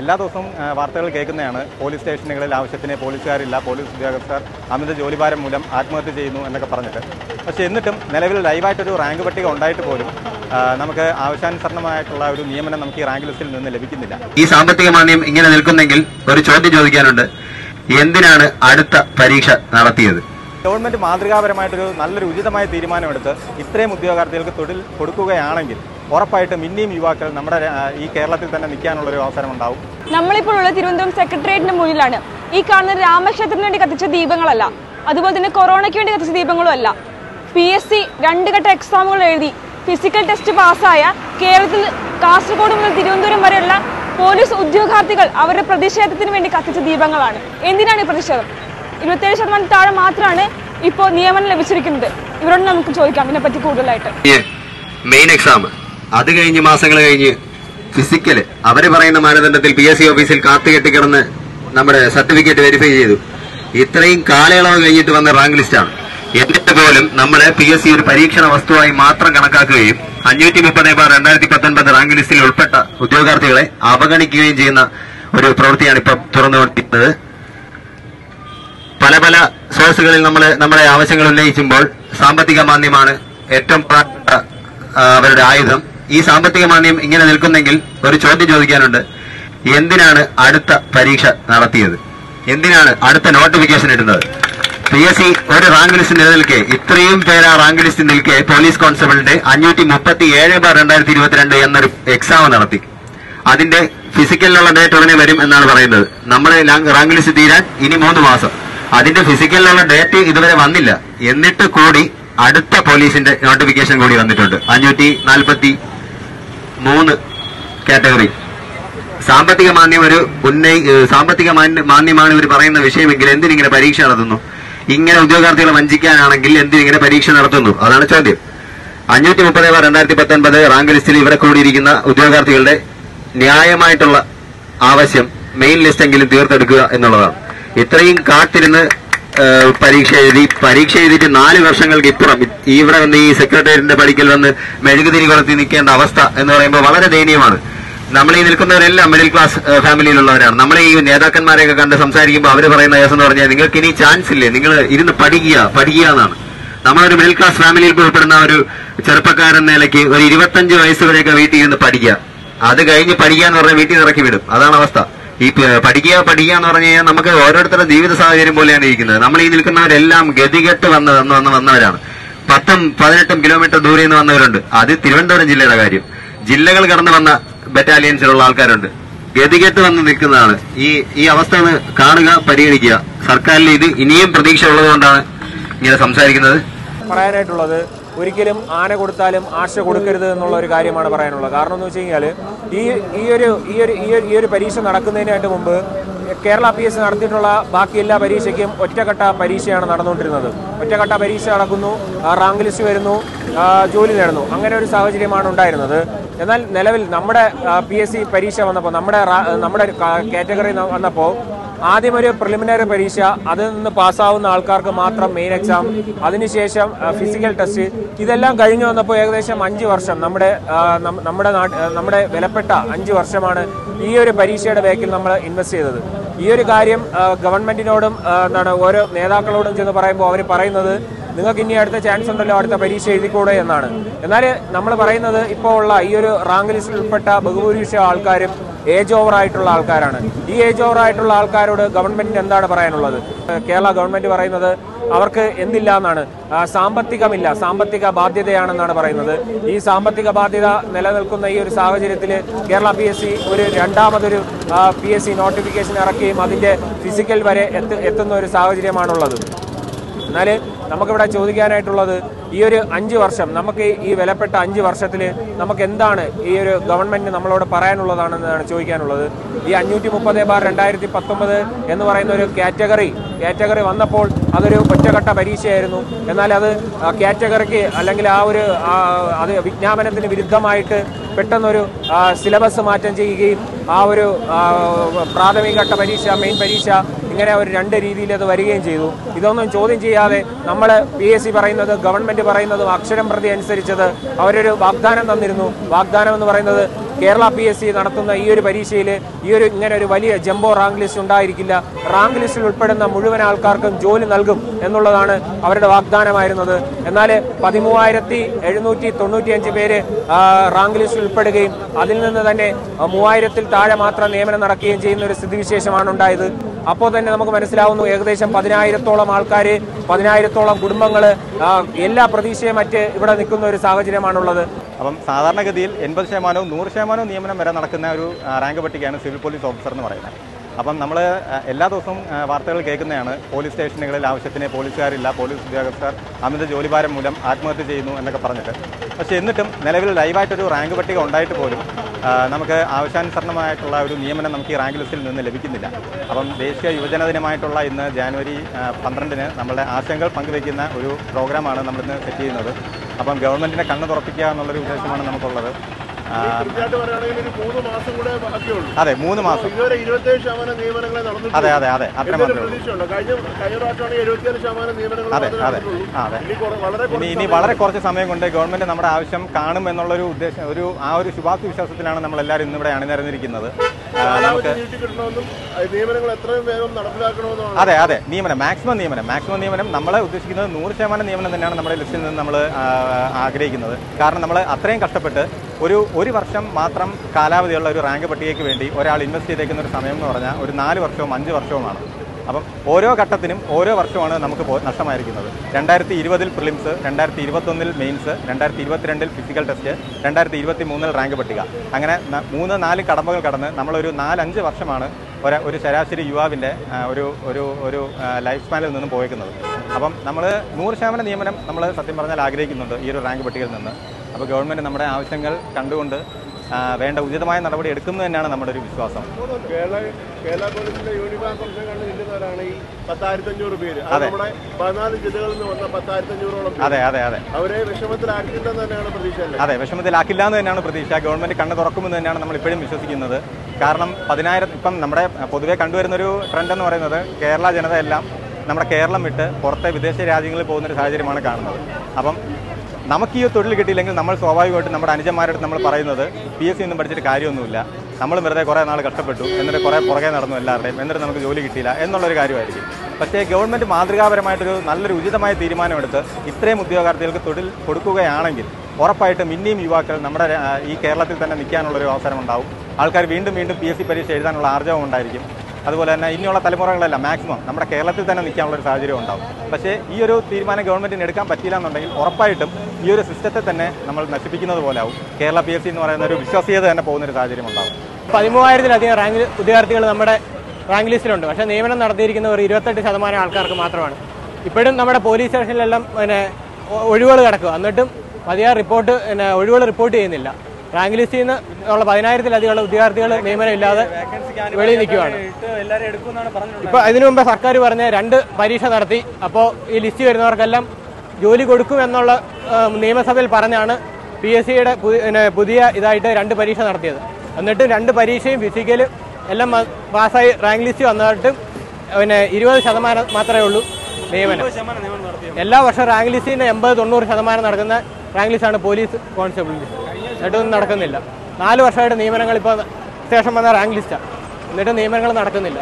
എല്ലാ ദിവസവും വാർത്തകൾ കേൾക്കുന്നതാണ്. പോലീസ് സ്റ്റേഷനുകളിൽ ആവശ്യത്തിന് പോലീസുകാരില്ല. പോലീസ് ഉദ്യോഗസ്ഥർ അമിത ജോലിഭാരം മൂലം ആത്മഹത്യ ചെയ്യുന്നു എന്നൊക്കെ പറഞ്ഞിട്ട്. പക്ഷേ എന്നിട്ടും നിലവിൽ ലൈവായിട്ടൊരു റാങ്ക് പട്ടിക ഉണ്ടായിട്ട് പോലും നമുക്ക് ആവശ്യാനുസരണമായിട്ടുള്ള ഒരു നിയമനം നമുക്ക് ഈ റാങ്ക് ലിസ്റ്റിൽ നിന്ന് ലഭിക്കുന്നില്ല. ഈ സാമ്പത്തിക മാന്യം ഇങ്ങനെ നിൽക്കുന്നെങ്കിൽ ഒരു ചോദ്യം ചോദിക്കാനുണ്ട്. എന്തിനാണ് അടുത്ത പരീക്ഷ നടത്തിയത്? ഗവൺമെന്റ് മാതൃകാപരമായിട്ടൊരു നല്ലൊരു ഉചിതമായ തീരുമാനമെടുത്ത് ഇത്രയും ഉദ്യോഗാർത്ഥികൾക്ക് തൊഴിൽ കൊടുക്കുകയാണെങ്കിൽ ഉറപ്പായിട്ടും ഇനിയും യുവാക്കൾ നമ്മുടെ ഈ കേരളത്തിൽ തന്നെ നിൽക്കാനുള്ള ഒരു അവസരം ഉണ്ടാവും നമ്മളിപ്പോൾ ഉള്ള തിരുവനന്തപുരം സെക്രട്ടേറിയറ്റിന്റെ മുന്നിലാണ്. ഈ കാണുന്ന രാമക്ഷേത്രത്തിന് വേണ്ടി കത്തിച്ച ദീപങ്ങളല്ല. അതുപോലെ തന്നെ കൊറോണയ്ക്ക് വേണ്ടി കത്തിച്ച ദീപങ്ങളും അല്ല പി എസ് സി രണ്ട് ഘട്ട എക്സാമുകൾ എഴുതി ഫിസിക്കൽ ടെസ്റ്റ് പാസ്സായ കേരളത്തിൽ കാസർഗോഡ് മുതൽ തിരുവനന്തപുരം വരെയുള്ള പോലീസ് ഉദ്യോഗാർത്ഥികൾ അവരുടെ പ്രതിഷേധത്തിന് വേണ്ടി കത്തിച്ച ദീപങ്ങളാണ്. എന്തിനാണ് ഈ പ്രതിഷേധം? ഇരുപത്തേഴ് ശതമാനം താഴെ മാത്രമാണ് ഇപ്പോൾ നിയമനം ലഭിച്ചിരിക്കുന്നത്. ഇവരോട് നമുക്ക് ചോദിക്കാം ഇതിനെപ്പറ്റി കൂടുതലായിട്ട്. മെയിൻ എക്സാം അത് കഴിഞ്ഞ് മാസങ്ങൾ കഴിഞ്ഞ് ഫിസിക്കൽ അവർ പറയുന്ന മാനദണ്ഡത്തിൽ പി എസ് സി ഓഫീസിൽ കാത്തുകെട്ടി കിടന്ന് നമ്മുടെ സർട്ടിഫിക്കറ്റ് വെരിഫൈ ചെയ്തു. ഇത്രയും കാലയളവ് കഴിഞ്ഞിട്ട് വന്ന റാങ്ക് ലിസ്റ്റാണ് എന്നിട്ട് പോലും നമ്മളെ പി എസ് സി ഒരു പരീക്ഷണ വസ്തുവായി മാത്രം കണക്കാക്കുകയും അഞ്ഞൂറ്റി മുപ്പത് ബാർ രണ്ടായിരത്തി പത്തൊൻപത് റാങ്ക് ലിസ്റ്റിൽ ഉൾപ്പെട്ട ഉദ്യോഗാർത്ഥികളെ അവഗണിക്കുകയും ചെയ്യുന്ന ഒരു പ്രവൃത്തിയാണ് ഇപ്പം തുറന്നുകൊണ്ടിരിക്കുന്നത് പല പല സോഴ്സുകളിൽ നമ്മൾ നമ്മുടെ ആവശ്യങ്ങൾ ഉന്നയിക്കുമ്പോൾ സാമ്പത്തിക മാന്ദ്യമാണ് ഏറ്റവും അവരുടെ ആയുധം. ഈ സാമ്പത്തിക മാന്ദ്യം ഇങ്ങനെ നിൽക്കുന്നെങ്കിൽ ഒരു ചോദ്യം ചോദിക്കാനുണ്ട്. എന്തിനാണ് അടുത്ത പരീക്ഷ നടത്തിയത്? എന്തിനാണ് അടുത്ത നോട്ടിഫിക്കേഷൻ ഇടുന്നത്? പി എസ് സി ഒരു റാങ്ക് ലിസ്റ്റ് നിലനിൽക്കെ. ഇത്രയും പേര് ആ റാങ്ക് ലിസ്റ്റ് നിൽക്കെ. പോലീസ് കോൺസ്റ്റബിളിന്റെ അഞ്ഞൂറ്റി മുപ്പത്തി ഏഴ് ബാർ രണ്ടായിരത്തി ഇരുപത്തിരണ്ട് എന്നൊരു എക്സാം നടത്തി. അതിന്റെ ഫിസിക്കലിലുള്ള ഡേറ്റ് ഉടനെ വരും എന്നാണ് പറയുന്നത്. നമ്മളെ റാങ്ക് ലിസ്റ്റ് തീരാൻ ഇനി മൂന്ന് മാസം. അതിന്റെ ഫിസിക്കലിലുള്ള ഡേറ്റ് ഇതുവരെ വന്നില്ല. എന്നിട്ട് കൂടി അടുത്ത പോലീസിന്റെ നോട്ടിഫിക്കേഷൻ കൂടി വന്നിട്ടുണ്ട്. അഞ്ഞൂറ്റി നാൽപ്പത്തി മൂന്ന് കാറ്റഗറി സാമ്പത്തിക മാന്യം ഒരു ഉന്നയി സാമ്പത്തിക മാന്യ- മാന്യമാണ് ഇവർ പറയുന്ന വിഷയമെങ്കിൽ എന്തിനിങ്ങനെ പരീക്ഷ നടത്തുന്നു? ഇങ്ങനെ ഉദ്യോഗാർത്ഥികളെ വഞ്ചിക്കാനാണെങ്കിൽ എന്തിനിങ്ങനെ പരീക്ഷ നടത്തുന്നു? അതാണ് ചോദ്യം. അഞ്ഞൂറ്റി മുപ്പത് രണ്ടായിരത്തി പത്തൊൻപത് റാങ്ക് ലിസ്റ്റിൽ ഇവിടെ കൂടിയിരിക്കുന്ന ഉദ്യോഗാർത്ഥികളുടെ ന്യായമായിട്ടുള്ള ആവശ്യം മെയിൻ ലിസ്റ്റ് എങ്കിലും തീർത്തെടുക്കുക എന്നുള്ളതാണ്. ഇത്രയും കാത്തിരുന്ന് പരീക്ഷ എഴുതി പരീക്ഷ എഴുതിയിട്ട് നാല് വർഷങ്ങൾക്ക് ഇപ്പുറം. ഇവിടെ വന്ന് ഈ സെക്രട്ടേറിയറ്റിന്റെ പടിക്കൽ വന്ന് മെഴുകുതിരി കൊളുത്തി നിൽക്കേണ്ട അവസ്ഥ എന്ന് പറയുമ്പോൾ വളരെ ദയനീയമാണ്. നമ്മൾ ഈ നിൽക്കുന്നവരെല്ലാം മിഡിൽ ക്ലാസ് ഫാമിലിയിലുള്ളവരാണ് നമ്മളെ ഈ നേതാക്കന്മാരെയൊക്കെ കണ്ട് സംസാരിക്കുമ്പോൾ അവർ പറയുന്ന കേസ് എന്ന് പറഞ്ഞാൽ നിങ്ങൾക്ക് ഇനി ചാൻസ് ഇല്ലേ? നിങ്ങൾ ഇരുന്ന് പഠിക്കുക പഠിക്കുക എന്നാണ്. നമ്മളൊരു മിഡിൽ ക്ലാസ് ഫാമിലിയിൽ ഉൾപ്പെടുന്ന ഒരു ചെറുപ്പക്കാരൻ നിലയ്ക്ക് ഒരു ഇരുപത്തഞ്ച് വയസ്സ് വരെയൊക്കെ വീട്ടിൽ ഇരുന്ന് പഠിക്കുക. അത് കഴിഞ്ഞ് പഠിക്കുക എന്ന് പറഞ്ഞാൽ വീട്ടിൽ നിന്ന് ഇറക്കി വിടും. അതാണ് അവസ്ഥ. ഈ പഠിക്കുക പഠിക്കുക എന്ന് പറഞ്ഞു കഴിഞ്ഞാൽ നമുക്ക് ഓരോരുത്തരുടെ ജീവിത സാഹചര്യം പോലെയാണ് ഇരിക്കുന്നത്. നമ്മൾ ഈ നിൽക്കുന്നവരെല്ലാം ഗതികെട്ട് വന്ന് വന്ന് വന്ന് വന്നവരാണ്. പത്തും പതിനെട്ടും കിലോമീറ്റർ ദൂരെ നിന്ന് വന്നവരുണ്ട്. അത് തിരുവനന്തപുരം ജില്ലയുടെ കാര്യം. ജില്ലകൾ കടന്നു വന്ന ബറ്റാലിയൻസിലുള്ള ആൾക്കാരുണ്ട്. ഗതികെട്ട് വന്ന് നിൽക്കുന്നതാണ്. ഈ ഈ അവസ്ഥ കാണുക പരിഗണിക്കുക. സർക്കാരിൽ ഇത് ഇനിയും പ്രതീക്ഷ ഉള്ളതുകൊണ്ടാണ് ഇങ്ങനെ സംസാരിക്കുന്നത്. പറയാനായിട്ടുള്ളത് ഒരിക്കലും ആന കൊടുത്താലും ആശ കൊടുക്കരുത് എന്നുള്ള ഒരു കാര്യമാണ് പറയാനുള്ളത്. കാരണം എന്ന് വെച്ച് കഴിഞ്ഞാൽ ഈ ഈ ഒരു ഈ ഒരു ഈ ഒരു പരീക്ഷ നടക്കുന്നതിനായിട്ട് മുമ്പ് കേരള പി എസ് നടത്തിയിട്ടുള്ള ബാക്കി എല്ലാ പരീക്ഷയ്ക്കും ഒറ്റഘട്ട പരീക്ഷയാണ് നടന്നുകൊണ്ടിരുന്നത്. ഒറ്റഘട്ട പരീക്ഷ നടക്കുന്നു റാങ്ക് ലിസ്റ്റ് വരുന്നു ജോലി നേടുന്നു. അങ്ങനെ ഒരു സാഹചര്യമാണ് ഉണ്ടായിരുന്നത്. എന്നാൽ നിലവിൽ നമ്മുടെ പി എസ് സി പരീക്ഷ വന്നപ്പോൾ നമ്മുടെ നമ്മുടെ കാറ്റഗറി വന്നപ്പോൾ ആദ്യം ഒരു പ്രിലിമിനറി പരീക്ഷ അതിൽ നിന്ന് പാസ്സാവുന്ന ആൾക്കാർക്ക് മാത്രം മെയിൻ എക്സാം അതിനുശേഷം ഫിസിക്കൽ ടെസ്റ്റ് ഇതെല്ലാം കഴിഞ്ഞു വന്നപ്പോൾ ഏകദേശം അഞ്ച് വർഷം നമ്മുടെ നമ്മുടെ നമ്മുടെ വിലപ്പെട്ട അഞ്ച് വർഷമാണ് ഈ ഒരു പരീക്ഷയുടെ ബാക്കിൽ നമ്മൾ ഇൻവെസ്റ്റ് ചെയ്തത്. ഈ ഒരു കാര്യം ഗവൺമെന്റിനോടും എന്താണ് ഓരോ നേതാക്കളോടും ചെന്ന് പറയുമ്പോൾ അവർ പറയുന്നത് നിങ്ങൾക്ക് ഇനി അടുത്ത ചാൻസ് ഉണ്ടല്ലോ അടുത്ത പരീക്ഷ എഴുതിക്കൂടെ എന്നാണ്. എന്നാൽ നമ്മൾ പറയുന്നത് ഇപ്പോൾ ഉള്ള ഈ ഒരു റാങ്ക് ലിസ്റ്റിൽ ഉൾപ്പെട്ട ബഹുഭൂരിപക്ഷ ആൾക്കാരും ഏജ് ഓവർ ആയിട്ടുള്ള ആൾക്കാരാണ്. ഈ ഏജ് ഓവർ ആയിട്ടുള്ള ആൾക്കാരോട് ഗവൺമെന്റിന് എന്താണ് പറയാനുള്ളത്? കേരള ഗവൺമെന്റ് പറയുന്നത് അവർക്ക് എന്തില്ല എന്നാണ്. സാമ്പത്തികമില്ല. സാമ്പത്തിക ബാധ്യതയാണെന്നാണ് പറയുന്നത്. ഈ സാമ്പത്തിക ബാധ്യത നിലനിൽക്കുന്ന ഈ ഒരു സാഹചര്യത്തിൽ കേരള പി എസ് സി ഒരു രണ്ടാമതൊരു പി എസ് സി നോട്ടിഫിക്കേഷൻ ഇറക്കുകയും അതിന്റെ ഫിസിക്കൽ വരെ എത്തുന്ന ഒരു സാഹചര്യമാണുള്ളത്. എന്നാൽ നമുക്കിവിടെ ചോദിക്കാനായിട്ടുള്ളത് ഈ ഒരു അഞ്ച് വർഷം നമുക്ക് ഈ വിലപ്പെട്ട അഞ്ച് വർഷത്തിൽ നമുക്ക് എന്താണ് ഈ ഒരു ഗവൺമെന്റ് നമ്മളോട് പറയാനുള്ളതാണെന്നാണ് ചോദിക്കാനുള്ളത്. ഈ അഞ്ഞൂറ്റി മുപ്പത് ബാർ രണ്ടായിരത്തി പത്തൊമ്പത് എന്ന് പറയുന്ന ഒരു കാറ്റഗറി കാറ്റഗറി വന്നപ്പോൾ അതൊരു ഒറ്റഘട്ട പരീക്ഷയായിരുന്നു. എന്നാൽ അത് കാറ്റഗറിക്ക് അല്ലെങ്കിൽ ആ ഒരു അത് വിജ്ഞാപനത്തിന് വിരുദ്ധമായിട്ട് പെട്ടെന്നൊരു സിലബസ് മാറ്റം ചെയ്യുകയും ആ ഒരു പ്രാഥമിക ഘട്ട പരീക്ഷ മെയിൻ പരീക്ഷ ഇങ്ങനെ ഒരു രണ്ട് രീതിയിൽ അത് വരികയും ചെയ്തു. ഇതൊന്നും ചോദ്യം ചെയ്യാതെ നമ്മൾ പി എസ് സി പറയുന്നത് ഗവൺമെന്റ് പറയുന്നതും അക്ഷരം പ്രതി അനുസരിച്ചത് അവരൊരു വാഗ്ദാനം തന്നിരുന്നു. വാഗ്ദാനം എന്ന് പറയുന്നത് കേരള പി എസ് സി നടത്തുന്ന ഈ ഒരു പരീക്ഷയിൽ ഈ ഒരു ഇങ്ങനെ ഒരു വലിയ ജംബോ റാങ്ക് ലിസ്റ്റ് ഉണ്ടായിരിക്കില്ല. റാങ്ക് ലിസ്റ്റിൽ ഉൾപ്പെടുന്ന മുഴുവൻ ആൾക്കാർക്കും ജോലി നൽകും എന്നുള്ളതാണ് അവരുടെ വാഗ്ദാനമായിരുന്നത്. എന്നാൽ പതിമൂവായിരത്തി എഴുന്നൂറ്റി തൊണ്ണൂറ്റിയഞ്ച് പേര് റാങ്ക് ലിസ്റ്റിൽ ഉൾപ്പെടുകയും അതിൽ നിന്ന് തന്നെ മൂവായിരത്തിൽ താഴെ മാത്രം നിയമനം നടക്കുകയും ചെയ്യുന്ന ഒരു സ്ഥിതിവിശേഷമാണ് ഉണ്ടായത്. അപ്പോൾ തന്നെ നമുക്ക് മനസ്സിലാവുന്നു ഏകദേശം പതിനായിരത്തോളം ആൾക്കാർ പതിനായിരത്തോളം കുടുംബങ്ങൾ എല്ലാ പ്രതീക്ഷയും മറ്റ് ഇവിടെ നിൽക്കുന്ന ഒരു സാഹചര്യമാണുള്ളത്. അപ്പം സാധാരണഗതിയിൽ എൺപത് ശതമാനവും നൂറ് ശതമാനവും നിയമനം വരെ നടക്കുന്ന ഒരു റാങ്ക് പട്ടികയാണ് സിവിൽ പോലീസ് ഓഫീസർ എന്ന് പറയുന്നത്. അപ്പം നമ്മൾ എല്ലാ ദിവസവും വാർത്തകൾ കേൾക്കുന്നതാണ്. പോലീസ് സ്റ്റേഷനുകളിൽ ആവശ്യത്തിന് പോലീസുകാരില്ല. പോലീസ് ഉദ്യോഗസ്ഥർ അമിത ജോലിഭാരം മൂലം ആത്മഹത്യ ചെയ്യുന്നു എന്നൊക്കെ പറഞ്ഞിട്ട്. പക്ഷേ എന്നിട്ടും നിലവിൽ ലൈവായിട്ടൊരു റാങ്ക് പട്ടിക ഉണ്ടായിട്ട് പോലും നമുക്ക് ആവശ്യാനുസരണമായിട്ടുള്ള ഒരു നിയമനം നമുക്ക് ഈ റാങ്ക് ലിസ്റ്റിൽ നിന്ന് ലഭിക്കുന്നില്ല. അപ്പം ദേശീയ യുവജന ദിനമായിട്ടുള്ള ഇന്ന് ജാനുവരി പന്ത്രണ്ടിന് നമ്മളുടെ ആശങ്കകൾ പങ്കുവയ്ക്കുന്ന ഒരു പ്രോഗ്രാമാണ് നമ്മളിന്ന് സെറ്റ് ചെയ്യുന്നത്. അപ്പം ഗവൺമെന്റിനെ കണ്ണ് തുറപ്പിക്കുക എന്നുള്ളൊരു ഉദ്ദേശമാണ് നമുക്കുള്ളത്. അതെ മൂന്ന് മാസം. അതെ അതെ അതെ അത്ര അതെ അതെ അതെ. ഇനി വളരെ ഇനി കുറച്ച് സമയം വളരെ കുറച്ച് സമയം കൊണ്ട് ഗവൺമെന്റ് നമ്മുടെ ആവശ്യം കാണും എന്നുള്ളൊരു ഉദ്ദേശം ഒരു ആ ഒരു ശുഭാപ്തി വിശ്വാസത്തിലാണ് നമ്മൾ എല്ലാവരും ഇന്നിവിടെ അണിനിരന്നിരിക്കുന്നത്. നമുക്ക് അതെ അതെ നിയമനം മാക്സിമം നിയമനം മാക്സിമം നിയമനം. നമ്മൾ ഉദ്ദേശിക്കുന്നത് നൂറ് ശതമാനം നിയമനം തന്നെയാണ് നമ്മുടെ ലിസ്റ്റിൽ നിന്ന് നമ്മൾ ആഗ്രഹിക്കുന്നത്. കാരണം നമ്മൾ അത്രയും കഷ്ടപ്പെട്ട് ഒരു ഒരു വർഷം മാത്രം കാലാവധിയുള്ള ഒരു റാങ്ക് പട്ടികയ്ക്ക് വേണ്ടി ഒരാൾ ഇൻവെസ്റ്റ് ചെയ്തേക്കുന്ന ഒരു സമയം എന്ന് പറഞ്ഞാൽ ഒരു നാല് വർഷവും അഞ്ച് വർഷവുമാണ്. അപ്പം ഓരോ ഘട്ടത്തിനും ഓരോ വർഷമാണ് നമുക്ക് നഷ്ടമായിരിക്കുന്നത്. രണ്ടായിരത്തി ഇരുപതിൽ പ്രിലിംസ് രണ്ടായിരത്തി ഇരുപത്തൊന്നിൽ മെയിൻസ് രണ്ടായിരത്തി ഇരുപത്തിരണ്ടിൽ ഫിസിക്കൽ ടെസ്റ്റ് രണ്ടായിരത്തി ഇരുപത്തി മൂന്നിൽ റാങ്ക് പട്ടിക. അങ്ങനെ മൂന്ന് നാല് കടമ്പകൾ കടന്ന് നമ്മളൊരു നാലഞ്ച് വർഷമാണ് ഒരു ഒരു ശരാശരി യുവാവിന്റെ ഒരു ഒരു ഒരു ലൈഫ് സ്പാനിൽ നിന്നും പോയേക്കുന്നത്. അപ്പം നമ്മൾ നൂറ് ശതമാനം നിയമനം നമ്മൾ സത്യം പറഞ്ഞാൽ ആഗ്രഹിക്കുന്നുണ്ട് ഈ ഒരു റാങ്ക് പട്ടികയിൽ നിന്ന്. അപ്പോൾ ഗവൺമെന്റ് നമ്മുടെ ആവശ്യങ്ങൾ കണ്ടുകൊണ്ട് വേണ്ട ഉചിതമായ നടപടി എടുക്കുന്നത് തന്നെയാണ് നമ്മുടെ ഒരു വിശ്വാസം. കേരള പോലീസിന്റെ യൂണിഫോം പ്രശ്നം കണ്ട് നിൽക്കുന്നവരാണ് ഈ പത്തായിരത്തി അഞ്ഞൂറ് പേര്. അതെ. നമ്മുടെ പതിനാല് ജില്ലകളിൽ നിന്ന് വന്ന അതെ അതെ അതെ. അവരെ വിഷമത്തിലാക്കില്ലെന്ന് തന്നെയാണ് പ്രതീക്ഷ അല്ലേ അതെ വിഷമത്തിലാക്കില്ല എന്ന് തന്നെയാണ് പ്രതീക്ഷ. ഗവൺമെന്റ് കണ്ണ് തുറക്കുമെന്ന് തന്നെയാണ് നമ്മൾ ഇപ്പോഴും വിശ്വസിക്കുന്നത്. കാരണം പതിനായിരം ഇപ്പം നമ്മുടെ പൊതുവെ കണ്ടുവരുന്ന ഒരു ട്രെൻഡ് എന്ന് പറയുന്നത് കേരള ജനതയെല്ലാം നമ്മുടെ കേരളം വിട്ട് പുറത്തെ വിദേശ രാജ്യങ്ങളിൽ പോകുന്ന ഒരു സാഹചര്യമാണ് കാണുന്നത്. അപ്പം നമുക്ക് ഈ തൊഴിൽ കിട്ടിയില്ലെങ്കിൽ നമ്മൾ സ്വാഭാവികമായിട്ടും നമ്മുടെ അനുജന്മാരുടെ നമ്മൾ പറയുന്നത് പി എസ് സി ഒന്നും പഠിച്ചിട്ട് കാര്യമൊന്നുമില്ല. നമ്മൾ വെറുതെ കുറേ നാൾ കഷ്ടപ്പെട്ടു. എന്നിട്ട് കുറേ പുറകെ നടന്നു എല്ലാവരുടെയും. എന്നിട്ട് നമുക്ക് ജോലി കിട്ടിയില്ല എന്നുള്ളൊരു കാര്യമായിരിക്കും. പക്ഷേ ഗവൺമെന്റ് മാതൃകാപരമായിട്ടൊരു നല്ലൊരു ഉചിതമായ തീരുമാനമെടുത്ത് ഇത്രയും ഉദ്യോഗാർത്ഥികൾക്ക് തൊഴിൽ കൊടുക്കുകയാണെങ്കിൽ ഉറപ്പായിട്ടും ഇനിയും യുവാക്കൾ നമ്മുടെ ഈ കേരളത്തിൽ തന്നെ നിൽക്കാനുള്ളൊരു അവസരം ഉണ്ടാവും ആൾക്കാർ വീണ്ടും വീണ്ടും പി എസ് സി പരീക്ഷ എഴുതാനുള്ള ആർജവം ഉണ്ടായിരിക്കും. അതുപോലെ തന്നെ ഇനിയുള്ള തലമുറകളല്ല മാക്സിമം നമ്മുടെ കേരളത്തിൽ തന്നെ നിൽക്കാനുള്ള ഒരു സാഹചര്യം ഉണ്ടാവും. പക്ഷേ ഈ ഒരു തീരുമാനം ഗവൺമെന്റിന് എടുക്കാൻ പറ്റില്ല എന്നുണ്ടെങ്കിൽ ഉറപ്പായിട്ടും ഈ ഒരു സിസ്റ്റത്തെ തന്നെ നമ്മൾ നശിപ്പിക്കുന്നത് പോലെ ആവും. കേരള പി എസ് സി എന്ന് പറയുന്ന ഒരു വിശ്വാസീയത തന്നെ പോകുന്ന ഒരു സാഹചര്യം ഉണ്ടാവും. പതിമൂവായിരത്തിലധികം റാങ്ക് വിദ്യാർത്ഥികൾ നമ്മുടെ റാങ്ക് ലിസ്റ്റിലുണ്ട്. പക്ഷേ നിയമനം നടത്തിയിരിക്കുന്ന ഒരു ഇരുപത്തെട്ട് ശതമാനം ആൾക്കാർക്ക് മാത്രമാണ്. ഇപ്പോഴും നമ്മുടെ പോലീസ് സ്റ്റേഷനിലെല്ലാം പിന്നെ ഒഴിവുകൾ കിടക്കുക. എന്നിട്ടും മതിയായ റിപ്പോർട്ട് പിന്നെ ഒഴിവുകൾ റിപ്പോർട്ട് ചെയ്യുന്നില്ല. റാങ്ക് ലിസ്റ്റിൽ നിന്ന് ഉള്ള പതിനായിരത്തിലധികമുള്ള ഉദ്യോഗാർത്ഥികൾ നിയമനം ഇല്ലാതെ വെളിയിൽ നിൽക്കുകയാണ്. ഇപ്പൊ ഇതിനു മുമ്പ് സർക്കാർ പറഞ്ഞ രണ്ട് പരീക്ഷ നടത്തി. അപ്പോൾ ഈ ലിസ്റ്റ് വരുന്നവർക്കെല്ലാം ജോലി കൊടുക്കും എന്നുള്ള നിയമസഭയിൽ പറഞ്ഞാണ് പി എസ് സിയുടെ പുതിയ ഇതായിട്ട് രണ്ട് പരീക്ഷ നടത്തിയത്. എന്നിട്ടും രണ്ട് പരീക്ഷയും ഫിസിക്കലും എല്ലാം പാസ്സായി റാങ്ക് ലിസ്റ്റ് വന്നിട്ടും പിന്നെ ഇരുപത് ശതമാനം മാത്രമേ ഉള്ളൂ നിയമനം. എല്ലാ വർഷവും റാങ്ക് ലിസ്റ്റിന് എൺപത് തൊണ്ണൂറ് ശതമാനം നടക്കുന്ന റാങ്ക് ലിസ്റ്റാണ് പോലീസ് കോൺസ്റ്റബിൾ. ലിസ്റ്റ് എന്നിട്ടൊന്നും നടക്കുന്നില്ല. നാല് വർഷമായിട്ട് നിയമനങ്ങൾ ഇപ്പോൾ ശേഷം വന്ന റാങ്ക് ലിസ്റ്റാണ് എന്നിട്ട് നിയമനങ്ങൾ നടക്കുന്നില്ല.